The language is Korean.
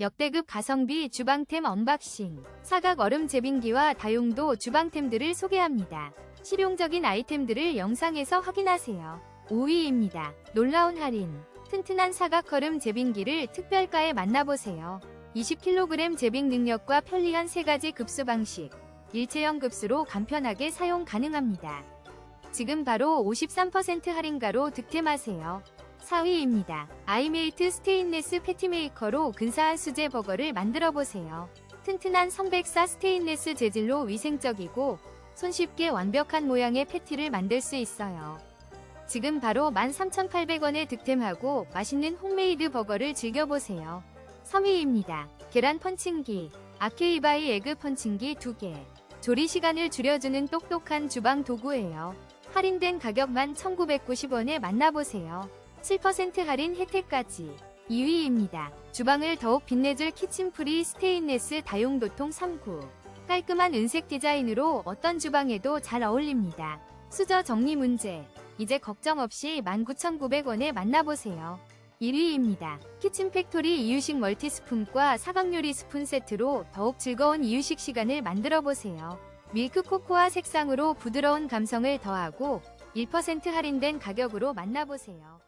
역대급 가성비 주방템 언박싱. 사각 얼음 제빙기와 다용도 주방템들을 소개합니다. 실용적인 아이템들을 영상에서 확인하세요. 5위입니다. 놀라운 할인. 튼튼한 사각 얼음 제빙기를 특별가에 만나보세요. 20kg 제빙 능력과 편리한 세 가지 급수 방식. 일체형 급수로 간편하게 사용 가능합니다. 지금 바로 53% 할인가로 득템하세요. 4위입니다. 아이메이트 스테인레스 패티메이커로 근사한 수제 버거를 만들어 보세요. 튼튼한 성백사 스테인레스 재질로 위생적이고 손쉽게 완벽한 모양의 패티를 만들 수 있어요. 지금 바로 13,800원에 득템하고 맛있는 홈메이드 버거를 즐겨보세요. 3위입니다. 계란 펀칭기, 아케이바이 에그 펀칭기 2개. 조리 시간을 줄여주는 똑똑한 주방 도구예요. 할인된 가격만 1,990원에 만나보세요. 7% 할인 혜택까지. 2위입니다. 주방을 더욱 빛내줄 키친프리 스테인레스 다용도통 3구. 깔끔한 은색 디자인으로 어떤 주방에도 잘 어울립니다. 수저 정리 문제. 이제 걱정 없이 19,900원에 만나보세요. 1위입니다. 키친 팩토리 이유식 멀티 스푼과 사각 요리 스푼 세트로 더욱 즐거운 이유식 시간을 만들어 보세요. 밀크 코코아 색상으로 부드러운 감성을 더하고 1% 할인된 가격으로 만나보세요.